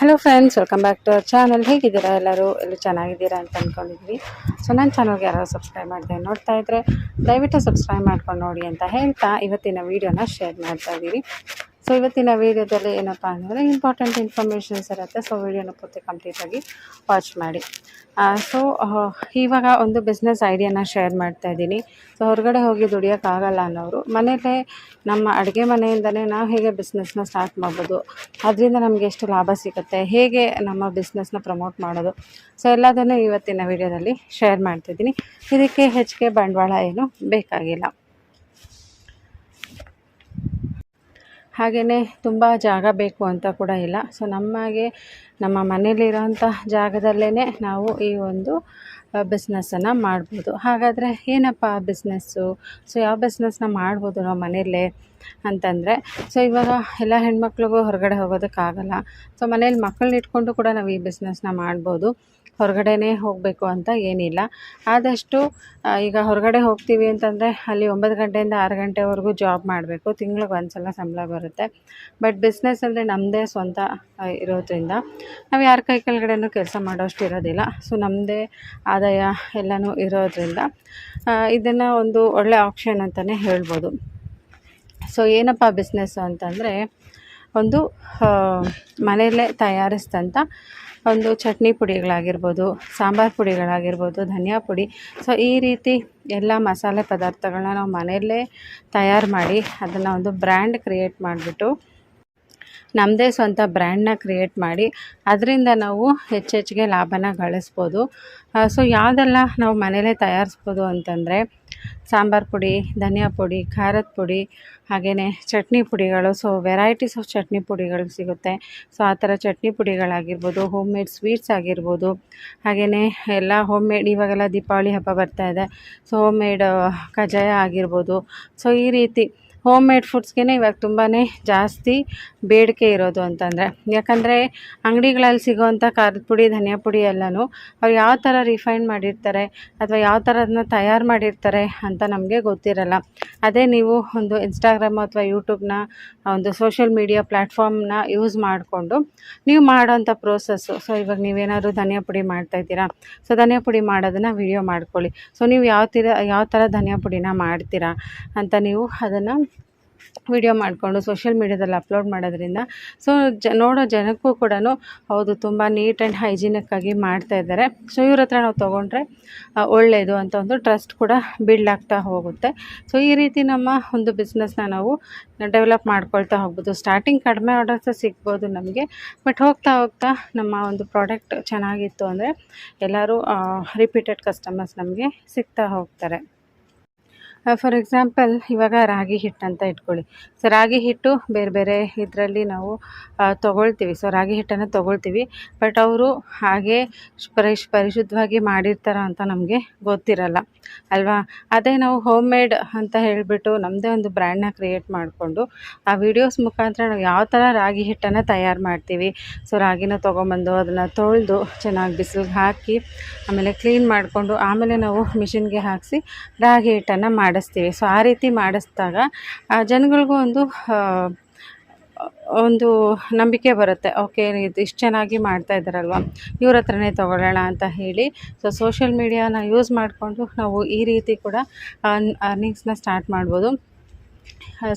Hello friends welcome back to our channel ಹೇಗಿದ್ದೀರಾ ಎಲ್ಲರೂ? ಎಲ್ಲ ಚೆನ್ನಾಗಿದ್ದೀರಾ ಅಂತ ಅಂದ್ಕೊಂಡಿದ್ವಿ ಸೊ ನನ್ನ ಚಾನಲ್ಗೆ ಯಾರು ಸಬ್ಸ್ಕ್ರೈಬ್ ಮಾಡಿದೆ ನೋಡ್ತಾ ಇದ್ದರೆ ದಯವಿಟ್ಟು ಸಬ್ಸ್ಕ್ರೈಬ್ ಮಾಡ್ಕೊಂಡು ನೋಡಿ ಅಂತ ಹೇಳ್ತಾ ಇವತ್ತಿನ ವೀಡಿಯೋನ ಶೇರ್ ಮಾಡ್ತಾ ಇದ್ದೀವಿ ಸೊ ಇವತ್ತಿನ ವೀಡಿಯೋದಲ್ಲಿ ಏನಪ್ಪ ಅಂದರೆ ಇಂಪಾರ್ಟೆಂಟ್ ಇನ್ಫಾರ್ಮೇಷನ್ಸ್ ಇರುತ್ತೆ. ಸೊ ವೀಡಿಯೋನ ಪೂರ್ತಿ ಕಂಪ್ಲೀಟಾಗಿ ವಾಚ್ ಮಾಡಿ. ಸೊ ಇವಾಗ ಒಂದು ಬಿಸ್ನೆಸ್ ಐಡಿಯಾನ ಶೇರ್ ಮಾಡ್ತಾ ಇದ್ದೀನಿ. ಸೊ ಹೊರಗಡೆ ಹೋಗಿ ದುಡಿಯೋಕ್ಕಾಗಲ್ಲ ಅನ್ನೋರು ಮನೆಯಲ್ಲೇ ನಮ್ಮ ಅಡುಗೆ ಮನೆಯಿಂದನೇ ನಾವು ಹೇಗೆ ಬಿಸ್ನೆಸ್ನ ಸ್ಟಾರ್ಟ್ ಮಾಡ್ಬೋದು, ಅದರಿಂದ ನಮಗೆ ಎಷ್ಟು ಲಾಭ ಸಿಗುತ್ತೆ, ಹೇಗೆ ನಮ್ಮ ಬಿಸ್ನೆಸ್ನ ಪ್ರಮೋಟ್ ಮಾಡೋದು. ಸೊ ಎಲ್ಲದನ್ನು ಇವತ್ತಿನ ವಿಡಿಯೋದಲ್ಲಿ ಶೇರ್ ಮಾಡ್ತಿದ್ದೀನಿ ಇದಕ್ಕೆ ಹೆಚ್ಚಿಗೆ ಬಂಡವಾಳ ಏನು ಬೇಕಾಗಿಲ್ಲ. ಹಾಗೆಯೇ ತುಂಬ ಜಾಗ ಬೇಕು ಅಂತ ಕೂಡ ಇಲ್ಲ. ಸೊ ನಮಗೆ ನಮ್ಮ ಮನೇಲಿರೋಂಥ ಜಾಗದಲ್ಲೇ ನಾವು ಈ ಒಂದು ಬಿಸ್ನೆಸ್ಸನ್ನು ಮಾಡ್ಬೋದು. ಹಾಗಾದರೆ ಏನಪ್ಪ ಬಿಸ್ನೆಸ್ಸು ಸೊ ಯಾವ ಬಿಸ್ನೆಸ್ನ ಮಾಡ್ಬೋದು ನಾವು ಮನೆಯಲ್ಲೇ ಅಂತಂದರೆ ಸೊ ಇವಾಗ ಎಲ್ಲ ಹೆಣ್ಮಕ್ಳಿಗೂ ಹೊರಗಡೆ ಹೋಗೋದಕ್ಕಾಗಲ್ಲ. ಸೊ ಮನೇಲಿ ಮಕ್ಕಳನ್ನ ಇಟ್ಕೊಂಡು ಕೂಡ ನಾವು ಈ ಬಿಸ್ನೆಸ್ನ ಮಾಡ್ಬೋದು. ಹೊರಗಡೆನೇ ಹೋಗಬೇಕು ಅಂತ ಏನಿಲ್ಲ. ಆದಷ್ಟು ಈಗ ಹೊರಗಡೆ ಹೋಗ್ತೀವಿ ಅಂತಂದರೆ ಅಲ್ಲಿ ಒಂಬತ್ತು ಗಂಟೆಯಿಂದ ಆರು ಗಂಟೆವರೆಗೂ ಜಾಬ್ ಮಾಡಬೇಕು. ತಿಂಗ್ಳಿಗೆ ಒಂದು ಸಲ ಸಂಬಳ ಬರುತ್ತೆ. ಬಟ್ ಬಿಸ್ನೆಸ್ ಅಂದರೆ ನಮ್ಮದೇ ಸ್ವಂತ ಆ, ಇರೋದ್ರಿಂದ ನಾವು ಯಾರ ಕೈ ಕೆಳಗಡೆನೂ ಕೆಲಸ ಮಾಡೋಷ್ಟು ಇರೋದಿಲ್ಲ. ಸೊ ನಮ್ಮದೇ ಆದಾಯ ಎಲ್ಲನೂ ಇರೋದ್ರಿಂದ ಇದನ್ನು ಒಂದು ಒಳ್ಳೆ ಆಪ್ಷನ್ ಅಂತಲೇ ಹೇಳ್ಬೋದು. ಸೊ ಏನಪ್ಪ ಬಿಸ್ನೆಸ್ಸು ಅಂತಂದರೆ, ಒಂದು ಮನೆಯಲ್ಲೇ ತಯಾರಿಸಿದಂಥ ಒಂದು ಚಟ್ನಿ ಪುಡಿಗಳಾಗಿರ್ಬೋದು, ಸಾಂಬಾರು ಪುಡಿಗಳಾಗಿರ್ಬೋದು, ಧನಿಯಾ ಪುಡಿ. ಸೊ ಈ ರೀತಿ ಎಲ್ಲ ಮಸಾಲೆ ಪದಾರ್ಥಗಳನ್ನ ನಾವು ಮನೆಯಲ್ಲೇ ತಯಾರು ಮಾಡಿ, ಅದನ್ನು ಒಂದು ಬ್ರ್ಯಾಂಡ್ ಕ್ರಿಯೇಟ್ ಮಾಡಿಬಿಟ್ಟು ನಮ್ಮದೇ ಸ್ವಂತ ಬ್ರ್ಯಾಂಡ್ನ ಕ್ರಿಯೇಟ್ ಮಾಡಿ, ಅದರಿಂದ ನಾವು ಹೆಚ್ಚೆಚ್ಚಿಗೆ ಲಾಭನ ಗಳಿಸ್ಬೋದು. ಸೊ ಯಾವುದೆಲ್ಲ ನಾವು ಮನೇಲೇ ತಯಾರಿಸ್ಬೋದು ಅಂತಂದರೆ, ಸಾಂಬಾರು ಪುಡಿ, ಧನಿಯಾ ಪುಡಿ, ಖಾರದ ಪುಡಿ ಹಾಗೆಯೇ ಚಟ್ನಿ ಪುಡಿಗಳು. ಸೊ ವೆರೈಟೀಸ್ ಆಫ್ ಚಟ್ನಿ ಪುಡಿಗಳು ಸಿಗುತ್ತೆ. ಸೊ ಆ ಥರ ಚಟ್ನಿ ಪುಡಿಗಳಾಗಿರ್ಬೋದು ಹೋಮ್ ಮೇಡ್ ಸ್ವೀಟ್ಸ್ ಆಗಿರ್ಬೋದು ಹಾಗೆಯೇ ಎಲ್ಲ ಹೋಮ್ ಮೇಡ್ ಇವಾಗೆಲ್ಲ ದೀಪಾವಳಿ ಹಬ್ಬ ಬರ್ತಾ ಇದೆ. ಸೊ ಹೋಮ್ ಮೇಡ್ ಕಜ್ಜಾಯ ಆಗಿರ್ಬೋದು. ಸೊ ಈ ರೀತಿ ಹೋಮ್ ಮೇಡ್ ಫುಡ್ಸ್ಗೆ ಇವಾಗ ತುಂಬಾ ಜಾಸ್ತಿ ಬೇಡಿಕೆ ಇರೋದು ಅಂತಂದರೆ. ಯಾಕಂದರೆ ಅಂಗಡಿಗಳಲ್ಲಿ ಸಿಗೋವಂಥ ಖಾರದ ಪುಡಿ, ಧನಿಯಾ ಪುಡಿ ಎಲ್ಲನೂ ಅವ್ರು ಯಾವ ಥರ ರಿಫೈನ್ ಮಾಡಿರ್ತಾರೆ ಅಥವಾ ಯಾವ ಥರ ಅದನ್ನ ತಯಾರು ಮಾಡಿರ್ತಾರೆ ಅಂತ ನಮಗೆ ಗೊತ್ತಿರಲ್ಲ. ಅದೇ ನೀವು ಒಂದು ಇನ್ಸ್ಟಾಗ್ರಾಮ್ ಅಥವಾ ಯೂಟ್ಯೂಬ್ನ ಒಂದು ಸೋಷಿಯಲ್ ಮೀಡಿಯಾ ಪ್ಲ್ಯಾಟ್ಫಾರ್ಮ್ನ ಯೂಸ್ ಮಾಡಿಕೊಂಡು ನೀವು ಮಾಡೋವಂಥ ಪ್ರೋಸೆಸ್ಸು ಸೊ ಇವಾಗ ನೀವೇನಾದ್ರೂ ಧನಿಯಾ ಪುಡಿ ಮಾಡ್ತಾಯಿದ್ದೀರಾ ಸೊ ಧನಿಯಾ ಪುಡಿ ಮಾಡೋದನ್ನು ವಿಡಿಯೋ ಮಾಡ್ಕೊಳ್ಳಿ. ಸೊ ನೀವು ಯಾವ ಥರ ಯಾವ ಥರ ಧನಿಯಾ ಪುಡಿನ ಮಾಡ್ತೀರಾ ಅಂತ ನೀವು ಅದನ್ನು ವಿಡಿಯೋ ಮಾಡಿಕೊಂಡು ಸೋಷಿಯಲ್ ಮೀಡ್ಯಾದಲ್ಲಿ ಅಪ್ಲೋಡ್ ಮಾಡೋದ್ರಿಂದ. ಸೊ ಜ, ನೋಡೋ ಜನಕ್ಕೂ ಕೂಡ ಹೌದು, ತುಂಬ ನೀಟ್ ಆ್ಯಂಡ್ ಹೈಜಿನಿಕ್ಕಾಗಿ ಮಾಡ್ತಾ ಇದ್ದಾರೆ. ಸೊ ಇವ್ರ ಹತ್ರ ನಾವು ತೊಗೊಂಡ್ರೆ ಒಳ್ಳೆಯದು ಅಂತ ಒಂದು ಟ್ರಸ್ಟ್ ಕೂಡ ಬಿಲ್ಡ್ ಆಗ್ತಾ ಹೋಗುತ್ತೆ. ಸೊ ಈ ರೀತಿ ನಮ್ಮ ಒಂದು ಬಿಸ್ನೆಸ್ನ ನಾವು ಡೆವಲಪ್ ಮಾಡ್ಕೊಳ್ತಾ ಹೋಗ್ಬೋದು. ಸ್ಟಾರ್ಟಿಂಗ್ ಕಡಿಮೆ ಆರ್ಡರ್ಸ್ ಸಿಗ್ಬೋದು ನಮಗೆ ಬಟ್ ಹೋಗ್ತಾ ಹೋಗ್ತಾ ನಮ್ಮ ಒಂದು ಪ್ರಾಡಕ್ಟ್ ಚೆನ್ನಾಗಿತ್ತು ಅಂದರೆ ಎಲ್ಲರೂ ರಿಪೀಟೆಡ್ ಕಸ್ಟಮರ್ಸ್ ನಮಗೆ ಸಿಗ್ತಾ ಹೋಗ್ತಾರೆ. ಫಾರ್ ಎಕ್ಸಾಂಪಲ್ ಇವಾಗ ರಾಗಿ ಹಿಟ್ಟು ಅಂತ ಇಟ್ಕೊಳ್ಳಿ. ಸೊ ರಾಗಿ ಹಿಟ್ಟು ಬೇರೆ ಬೇರೆ ಇದರಲ್ಲಿ ನಾವು ಆ, ತೊಗೊಳ್ತೀವಿ. ಸೊ ರಾಗಿ ಹಿಟ್ಟನ್ನು ತೊಗೊಳ್ತೀವಿ. ಬಟ್ ಅವರು ಹಾಗೆ ಪರಿಶ್ ಪರಿಶುದ್ಧವಾಗಿ ಮಾಡಿರ್ತಾರ ಅಂತ ನಮಗೆ ಗೊತ್ತಿರಲ್ಲ. ಅಲ್ವಾ? ಅದೇ ನಾವು ಹೋಮ್ ಮೇಡ್ ಅಂತ ಹೇಳಿಬಿಟ್ಟು ನಮ್ಮದೇ ಒಂದು ಬ್ರ್ಯಾಂಡ್ನ ಕ್ರಿಯೇಟ್ ಮಾಡಿಕೊಂಡು ಆ ವಿಡಿಯೋಸ್ ಮುಖಾಂತರ ನಾವು ಯಾವ ಥರ ರಾಗಿ ಹಿಟ್ಟನ್ನು ತಯಾರು ಮಾಡ್ತೀವಿ. ಸೊ ರಾಗಿನ ತೊಗೊಂಬಂದು ಅದನ್ನು ತೊಳೆದು ಚೆನ್ನಾಗಿ ಬಿಸಿಲಿಗೆ ಹಾಕಿ ಆಮೇಲೆ ಕ್ಲೀನ್ ಮಾಡಿಕೊಂಡು ಆಮೇಲೆ ನಾವು ಮಿಷಿನ್ಗೆ ಹಾಕಿಸಿ ರಾಗಿ ಹಿಟ್ಟನ್ನು ಮಾಡಿಸ್ತೀವಿ. ಸೊ ಆ ರೀತಿ ಮಾಡಿಸಿದಾಗ ಜನಗಳಿಗೂ ಒಂದು ಒಂದು ನಂಬಿಕೆ ಬರುತ್ತೆ. ಓಕೆ, ಇದು ಇಷ್ಟು ಚೆನ್ನಾಗಿ ಮಾಡ್ತಾ ಇದ್ದಾರಲ್ವ? ಇವ್ರ ಹತ್ರನೇ ತೊಗೊಳ್ಳೋಣ ಅಂತ ಹೇಳಿ. ಸೊ ಸೋಷಿಯಲ್ ಮೀಡಿಯಾನ ಯೂಸ್ ಮಾಡಿಕೊಂಡು ನಾವು ಈ ರೀತಿ ಕೂಡ ಅರ್ನಿಂಗ್ಸ್ನ ಸ್ಟಾರ್ಟ್ ಮಾಡ್ಬೋದು.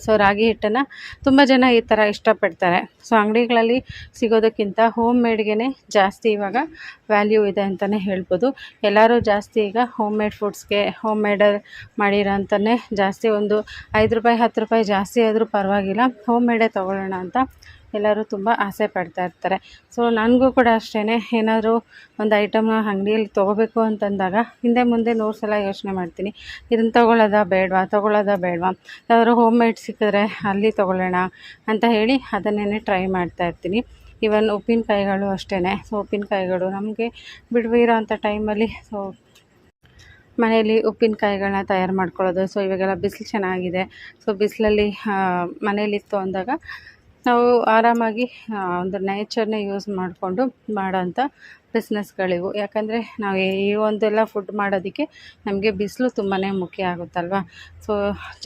ಸೊ ರಾಗಿ ಹಿಟ್ಟನ್ನು ತುಂಬ ಜನ ಈ ಥರ ಇಷ್ಟಪಡ್ತಾರೆ. ಸೊ ಅಂಗಡಿಗಳಲ್ಲಿ ಸಿಗೋದಕ್ಕಿಂತ ಹೋಮ್ ಮೇಡ್ಗೆ ಜಾಸ್ತಿ ಇವಾಗ ವ್ಯಾಲ್ಯೂ ಇದೆ ಅಂತಲೇ ಹೇಳ್ಬೋದು. ಎಲ್ಲರೂ ಜಾಸ್ತಿ ಈಗ ಹೋಮ್ ಮೇಡ್ ಫುಡ್ಸ್ಗೆ ಹೋಮ್ ಮೇಡ್ ಮಾಡಿರೋ ಅಂತಲೇ ಜಾಸ್ತಿ ಒಂದು ಐದು ರೂಪಾಯಿ, ಹತ್ತು ರೂಪಾಯಿ ಜಾಸ್ತಿ ಆದರೂ ಪರವಾಗಿಲ್ಲ. ಹೋಮ್ ಮೇಡೇ ತೊಗೊಳ್ಳೋಣ ಅಂತ ಎಲ್ಲರೂ ತುಂಬ ಆಸೆ ಪಡ್ತಾ ಇರ್ತಾರೆ. ಸೊ ನನಗೂ ಕೂಡ ಅಷ್ಟೇ ಏನಾದರೂ ಒಂದು ಐಟಮ್ನ ಅಂಗಡಿಯಲ್ಲಿ ತೊಗೋಬೇಕು ಅಂತಂದಾಗ ಹಿಂದೆ ಮುಂದೆ ನೂರು ಸಲ ಯೋಚನೆ ಮಾಡ್ತೀನಿ. ಇದನ್ನು ತೊಗೊಳ್ಳೋದಾ ಬೇಡವಾ? ತೊಗೊಳ್ಳೋದಾ ಬೇಡವಾ? ಯಾವ್ದಾದ್ರು ಹೋಮ್ ಮೇಡ್ ಸಿಕ್ಕಿದ್ರೆ ಅಲ್ಲಿ ತೊಗೊಳ್ಳೋಣ ಅಂತ ಹೇಳಿ ಅದನ್ನೇ ಟ್ರೈ ಮಾಡ್ತಾ ಇರ್ತೀನಿ. ಇವನ್ ಉಪ್ಪಿನಕಾಯಿಗಳು ಅಷ್ಟೇ ಸೊ ಉಪ್ಪಿನಕಾಯಿಗಳು ನಮಗೆ ಬಿಡುವಿರೋ ಅಂಥ ಟೈಮಲ್ಲಿ ಸೊ ಮನೆಯಲ್ಲಿ ಉಪ್ಪಿನಕಾಯಿಗಳನ್ನ ತಯಾರು ಮಾಡ್ಕೊಳ್ಳೋದು. ಸೊ ಇವಾಗೆಲ್ಲ ಬಿಸಿಲು ಚೆನ್ನಾಗಿದೆ. ಸೊ ಬಿಸಿಲಲ್ಲಿ ಮನೇಲಿತ್ತು ಅಂದಾಗ ನಾವು ಆರಾಮಾಗಿ ಒಂದು ನೇಚರ್ನೇ ಯೂಸ್ ಮಾಡಿಕೊಂಡು ಮಾಡೋಂಥ ಬಿಸ್ನೆಸ್ಗಳಿವು ಯಾಕಂದರೆ ನಾವು ಈ ಒಂದೆಲ್ಲ ಫುಡ್ ಮಾಡೋದಕ್ಕೆ ನಮಗೆ ಬಿಸಿಲು ತುಂಬಾ ಮುಖ್ಯ ಆಗುತ್ತಲ್ವ? ಸೊ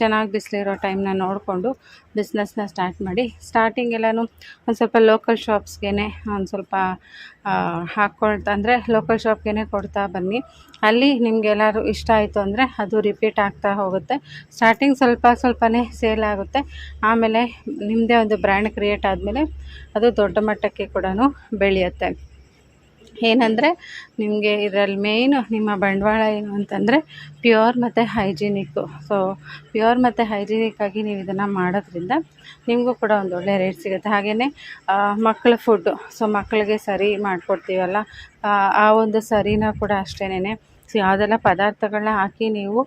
ಚೆನ್ನಾಗಿ ಬಿಸಿಲಿರೋ ಟೈಮ್ನ ನೋಡಿಕೊಂಡು ಬಿಸ್ನೆಸ್ನ ಸ್ಟಾರ್ಟ್ ಮಾಡಿ. ಸ್ಟಾರ್ಟಿಂಗ್ ಎಲ್ಲನೂ ಒಂದು ಸ್ವಲ್ಪ ಲೋಕಲ್ ಶಾಪ್ಸ್ಗೆ ಒಂದು ಸ್ವಲ್ಪ ಹಾಕ್ಕೊಳ್ತಾ ಅಂದರೆ ಲೋಕಲ್ ಶಾಪ್ಗೇ ಕೊಡ್ತಾ ಬನ್ನಿ. ಅಲ್ಲಿ ನಿಮಗೆಲ್ಲರೂ ಇಷ್ಟ ಆಯಿತು ಅಂದರೆ ಅದು ರಿಪೀಟ್ ಆಗ್ತಾ ಹೋಗುತ್ತೆ. ಸ್ಟಾರ್ಟಿಂಗ್ ಸ್ವಲ್ಪ ಸ್ವಲ್ಪನೇ ಸೇಲ್ ಆಗುತ್ತೆ. ಆಮೇಲೆ ನಿಮ್ಮದೇ ಒಂದು ಬ್ರ್ಯಾಂಡ್ ಕ್ರಿಯೇಟ್ ಆದಮೇಲೆ ಅದು ದೊಡ್ಡ ಮಟ್ಟಕ್ಕೆ ಕೂಡ ಬೆಳೆಯುತ್ತೆ. ಏನಂದರೆ ನಿಮಗೆ ಇದರಲ್ಲಿ ಮೇಯ್ನು ನಿಮ್ಮ ಬಂಡವಾಳ ಏನು ಅಂತಂದರೆ ಪ್ಯೂರ್ ಮತ್ತು ಹೈಜಿನಿಕ್ಕು ಸೊ ಪ್ಯೂರ್ ಮತ್ತು ಹೈಜಿನಿಕ್ಕಾಗಿ ನೀವು ಇದನ್ನು ಮಾಡೋದ್ರಿಂದ ನಿಮಗೂ ಕೂಡ ಒಂದು ಒಳ್ಳೆ ರೇಟ್ ಸಿಗುತ್ತೆ. ಹಾಗೆಯೇ ಮಕ್ಕಳ ಫುಡ್ಡು ಸೊ ಮಕ್ಕಳಿಗೆ ಸರಿ ಮಾಡಿಕೊಡ್ತೀವಲ್ಲ. ಆ ಒಂದು ಸರಿನ ಕೂಡ ಅಷ್ಟೇನೆ ಸೊ ಯಾವುದೆಲ್ಲ ಪದಾರ್ಥಗಳನ್ನ ಹಾಕಿ ನೀವು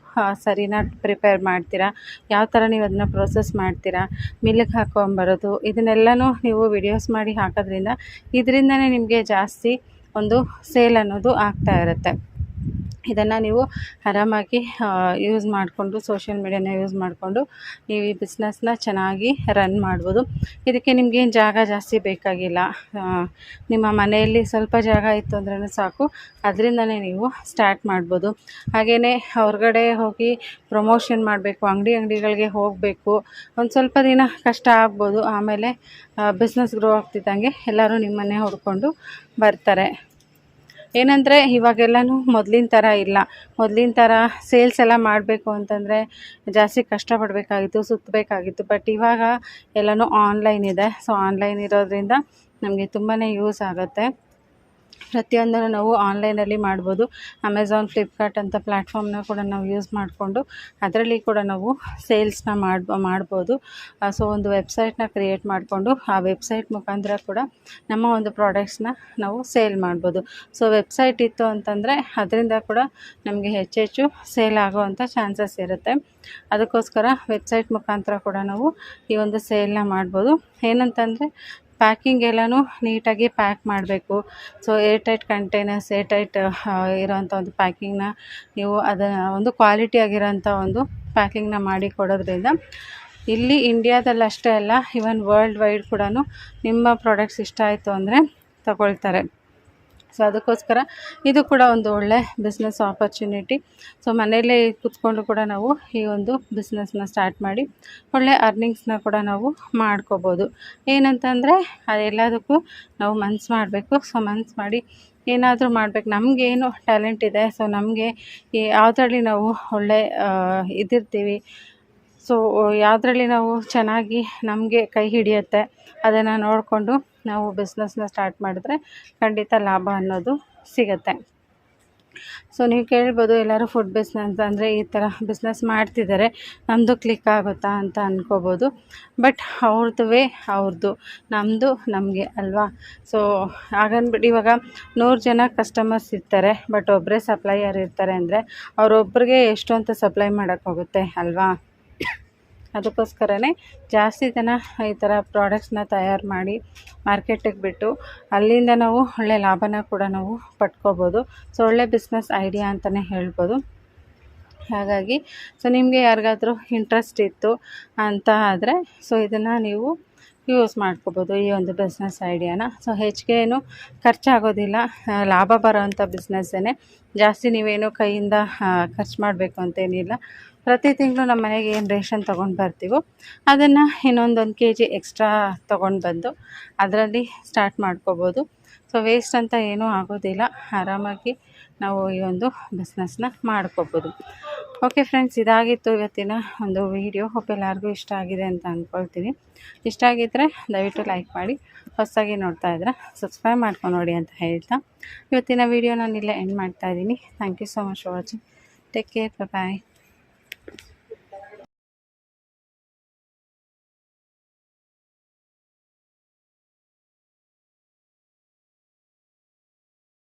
ಸರಿನ ಪ್ರಿಪೇರ್ ಮಾಡ್ತೀರಾ, ಯಾವ ಥರ ನೀವು ಅದನ್ನ ಪ್ರೋಸೆಸ್ ಮಾಡ್ತೀರಾ, ಮಿಲ್ಕ್ ಹಾಕೊಂಬರೋದು, ಇದನ್ನೆಲ್ಲನೂ ನೀವು ವಿಡಿಯೋಸ್ ಮಾಡಿ ಹಾಕೋದ್ರಿಂದ ಇದರಿಂದನೇ ನಿಮಗೆ ಜಾಸ್ತಿ ಒಂದು ಸೇಲ್ ಅನ್ನೋದು ಆಗ್ತಾ ಇರುತ್ತೆ. ಇದನ್ನು ನೀವು ಆರಾಮಾಗಿ ಯೂಸ್ ಮಾಡಿಕೊಂಡು ಸೋಷಿಯಲ್ ಮೀಡಿಯಾನ ಯೂಸ್ ಮಾಡಿಕೊಂಡು, ನೀವು ಈ ಬಿಸ್ನೆಸ್ನ ಚೆನ್ನಾಗಿ ರನ್ ಮಾಡ್ಬೋದು. ಇದಕ್ಕೆ ನಿಮಗೇನು ಜಾಗ ಜಾಸ್ತಿ ಬೇಕಾಗಿಲ್ಲ. ನಿಮ್ಮ ಮನೆಯಲ್ಲಿ ಸ್ವಲ್ಪ ಜಾಗ ಇತ್ತು ಅಂದ್ರೂ ಸಾಕು. ಅದರಿಂದನೇ ನೀವು ಸ್ಟಾರ್ಟ್ ಮಾಡ್ಬೋದು. ಹಾಗೆಯೇ ಹೊರಗಡೆ ಹೋಗಿ ಪ್ರಮೋಷನ್ ಮಾಡಬೇಕು, ಅಂಗಡಿ ಅಂಗಡಿಗಳಿಗೆ ಹೋಗಬೇಕು. ಒಂದು ಸ್ವಲ್ಪ ದಿನ ಕಷ್ಟ ಆಗ್ಬೋದು. ಆಮೇಲೆ ಬಿಸ್ನೆಸ್ ಗ್ರೋ ಆಗ್ತಿದ್ದಂಗೆ ಎಲ್ಲರೂ ನಿಮ್ಮನ್ನೇ ಹುಡ್ಕೊಂಡು ಬರ್ತಾರೆ. ಏನಂದರೆ ಇವಾಗೆಲ್ಲನೂ ಮೊದಲಿನ ಥರ ಇಲ್ಲ. ಮೊದಲಿನ ಥರ ಸೇಲ್ಸ್ ಎಲ್ಲ ಮಾಡಬೇಕು ಅಂತಂದರೆ ಜಾಸ್ತಿ ಕಷ್ಟಪಡಬೇಕಾಗಿತ್ತು ಸುತ್ತಬೇಕಾಗಿತ್ತು ಬಟ್ ಇವಾಗ ಎಲ್ಲನೂ ಆನ್ಲೈನ್ ಇದೆ. ಸೊ ಆನ್ಲೈನ್ ಇರೋದ್ರಿಂದ ನಮಗೆ ತುಂಬಾ ಯೂಸ್ ಆಗುತ್ತೆ. ಪ್ರತಿಯೊಂದನ್ನು ನಾವು ಆನ್ಲೈನಲ್ಲಿ ಮಾಡ್ಬೋದು. ಅಮೆಝಾನ್ ಫ್ಲಿಪ್ಕಾರ್ಟ್ ಅಂತ ಪ್ಲ್ಯಾಟ್ಫಾರ್ಮ್ನ ಕೂಡ ನಾವು ಯೂಸ್ ಮಾಡಿಕೊಂಡು ಅದರಲ್ಲಿ ಕೂಡ ನಾವು ಸೇಲ್ಸ್ನ ಮಾಡಿ, ಮಾಡ್ಬೋದು. ಸೊ ಒಂದು ವೆಬ್ಸೈಟ್ನ ಕ್ರಿಯೇಟ್ ಮಾಡಿಕೊಂಡು ಆ ವೆಬ್ಸೈಟ್ ಮುಖಾಂತರ ಕೂಡ ನಮ್ಮ ಒಂದು ಪ್ರಾಡಕ್ಟ್ಸ್ನ ನಾವು ಸೇಲ್ ಮಾಡ್ಬೋದು. ಸೊ ವೆಬ್ಸೈಟ್ ಇತ್ತು ಅಂತಂದರೆ ಅದರಿಂದ ಕೂಡ ನಮಗೆ ಹೆಚ್ಚೆಚ್ಚು ಸೇಲ್ ಆಗೋವಂಥ ಚಾನ್ಸಸ್ ಇರುತ್ತೆ. ಅದಕ್ಕೋಸ್ಕರ ವೆಬ್ಸೈಟ್ ಮುಖಾಂತರ ಕೂಡ ನಾವು ಈ ಒಂದು ಸೇಲ್ನ ಮಾಡ್ಬೋದು. ಏನಂತಂದರೆ ಪ್ಯಾಕಿಂಗ್ ಎಲ್ಲನೂ ನೀಟಾಗಿ ಪ್ಯಾಕ್ ಮಾಡಬೇಕು. So air tight containers air tight ಇರೋವಂಥ ಒಂದು ಪ್ಯಾಕಿಂಗ್ನ ನೀವು ಅದನ್ನು ಒಂದು ಕ್ವಾಲಿಟಿ ಆಗಿರೋಂಥ ಒಂದು ಪ್ಯಾಕಿಂಗ್ನ ಮಾಡಿ ಕೊಡೋದ್ರಿಂದ ಇಲ್ಲಿ ಇಂಡಿಯಾದಲ್ಲಿ ಅಷ್ಟೇ ಅಲ್ಲ ಇವನ್ ವರ್ಲ್ಡ್ ವೈಡ್ ಕೂಡ ನಿಮ್ಮ ಪ್ರಾಡಕ್ಟ್ಸ್ ಇಷ್ಟ ಆಯಿತು ಅಂದರೆ ತಗೊಳ್ತಾರೆ. ಸೊ ಅದಕ್ಕೋಸ್ಕರ ಇದು ಕೂಡ ಒಂದು ಒಳ್ಳೆ ಬಿಸ್ನೆಸ್ ಆಪರ್ಚುನಿಟಿ ಸೊ ಮನೆಯಲ್ಲೇ ಕೂತ್ಕೊಂಡು ಕೂಡ ನಾವು ಈ ಒಂದು ಬಿಸ್ನೆಸ್ನ ಸ್ಟಾರ್ಟ್ ಮಾಡಿ ಒಳ್ಳೆ ಅರ್ನಿಂಗ್ಸ್ನ ಕೂಡ ನಾವು ಮಾಡ್ಕೋಬೋದು. ಏನಂತಂದರೆ ಅದೆಲ್ಲದಕ್ಕೂ ನಾವು ಮನ್ಸು ಮಾಡಬೇಕು. ಸೊ ಮನ್ಸು ಮಾಡಿ ಏನಾದರೂ ಮಾಡಬೇಕು. ನಮಗೇನು ಟ್ಯಾಲೆಂಟ್ ಇದೆ. ಸೊ ನಮಗೆ ಈ ಯಾವುದ್ರಲ್ಲಿ ನಾವು ಒಳ್ಳೆ ಇದಿರ್ತೀವಿ. ಸೊ ಯಾವುದ್ರಲ್ಲಿ ನಾವು ಚೆನ್ನಾಗಿ ನಮಗೆ ಕೈ ಹಿಡಿಯುತ್ತೆ, ಅದನ್ನು ನೋಡಿಕೊಂಡು ನಾವು ಬಿಸ್ನೆಸ್ನ ಸ್ಟಾರ್ಟ್ ಮಾಡಿದ್ರೆ ಖಂಡಿತ ಲಾಭ ಅನ್ನೋದು ಸಿಗುತ್ತೆ. ಸೊ ನೀವು ಕೇಳ್ಬೋದು ಎಲ್ಲರೂ ಫುಡ್ ಬಿಸ್ನೆಸ್ ಅಂದರೆ ಈ ಥರ ಬಿಸ್ನೆಸ್ ಮಾಡ್ತಿದ್ದಾರೆ. ನಮ್ಮದು ಕ್ಲಿಕ್ ಆಗುತ್ತಾ ಅಂತ ಅಂದ್ಕೋಬೋದು ಬಟ್ ಅವ್ರದ್ದು ವೇ ಅವ್ರದ್ದು ನಮ್ಮದು ನಮಗೆ ಅಲ್ವಾ? ಸೊ ಹಾಗನ್ಬಿಟ್ಟು ಇವಾಗ ನೂರು ಜನ ಕಸ್ಟಮರ್ಸ್ ಇರ್ತಾರೆ ಬಟ್ ಒಬ್ಬರೇ ಸಪ್ಲೈಯರ್ ಇರ್ತಾರೆ ಅಂದರೆ ಅವರೊಬ್ಬರಿಗೆ ಎಷ್ಟು ಅಂತ ಸಪ್ಲೈ ಮಾಡೋಕ್ಕಾಗುತ್ತೆ ಅಲ್ವಾ? ಅದಕ್ಕೋಸ್ಕರನೇ ಜಾಸ್ತಿ ಜನ ಈ ಥರ ಪ್ರಾಡಕ್ಟ್ಸ್ನ ತಯಾರು ಮಾಡಿ ಮಾರ್ಕೆಟಿಗೆ ಬಿಟ್ಟು ಅಲ್ಲಿಂದ ನಾವು ಒಳ್ಳೆ ಲಾಭನ ಕೂಡ ನಾವು ಪಡ್ಕೋಬೋದು ಸೊ ಒಳ್ಳೆ ಬಿಸ್ನೆಸ್ ಐಡಿಯಾ ಅಂತಲೇ ಹೇಳ್ಬೋದು. ಹಾಗಾಗಿ ಸೊ ನಿಮಗೆ ಯಾರಿಗಾದರೂ ಇಂಟ್ರೆಸ್ಟ್ ಇತ್ತು ಅಂತ ಆದರೆ ಸೊ ಇದನ್ನು ನೀವು ಯೂಸ್ ಮಾಡ್ಕೋಬೋದು ಈ ಒಂದು ಬಿಸ್ನೆಸ್ ಐಡಿಯಾನ ಸೊ ಹೆಚ್ಚಿಗೆ ಏನು ಖರ್ಚಾಗೋದಿಲ್ಲ. ಲಾಭ ಬರೋವಂಥ ಬಿಸ್ನೆಸ್ಸೇ ಜಾಸ್ತಿ ನೀವೇನು ಕೈಯಿಂದ ಖರ್ಚು ಮಾಡಬೇಕು ಅಂತೇನಿಲ್ಲ. ಪ್ರತಿ ತಿಂಗಳು ನಮ್ಮ ಮನೆಗೆ ಏನು ರೇಷನ್ ತೊಗೊಂಡು ಬರ್ತೀವೋ ಅದನ್ನು ಇನ್ನೊಂದೊಂದು ಕೆ ಜಿ ಎಕ್ಸ್ಟ್ರಾ ತೊಗೊಂಡು ಬಂದು ಅದರಲ್ಲಿ ಸ್ಟಾರ್ಟ್ ಮಾಡ್ಕೋಬೋದು. ಸೊ ವೇಸ್ಟ್ ಅಂತ ಏನೂ ಆಗೋದಿಲ್ಲ. ಆರಾಮಾಗಿ ನಾವು ಈ ಒಂದು ಬಿಸ್ನೆಸ್ನ ಮಾಡ್ಕೋಬೋದು. ಓಕೆ ಫ್ರೆಂಡ್ಸ್ ಇದಾಗಿತ್ತು ಇವತ್ತಿನ ಒಂದು ವಿಡಿಯೋ ಹೋಪ್ ಎಲ್ಲರಿಗೂ ಇಷ್ಟ ಆಗಿದೆ ಅಂತ ಅಂದ್ಕೊಳ್ತೀನಿ ಇಷ್ಟ ಆಗಿದ್ದರೆ ದಯವಿಟ್ಟು ಲೈಕ್ ಮಾಡಿ, ಹೊಸದಾಗಿ ನೋಡ್ತಾ ಇದ್ರೆ ಸಬ್ಸ್ಕ್ರೈಬ್ ಮಾಡ್ಕೊಂಡು ನೋಡಿ ಅಂತ ಹೇಳ್ತಾ. ಇವತ್ತಿನ ವಿಡಿಯೋ ನಾನು ಇಲ್ಲೇ ಎಂಡ್ ಮಾಡ್ತಾಯಿದ್ದೀನಿ thank you so much for watching take care bye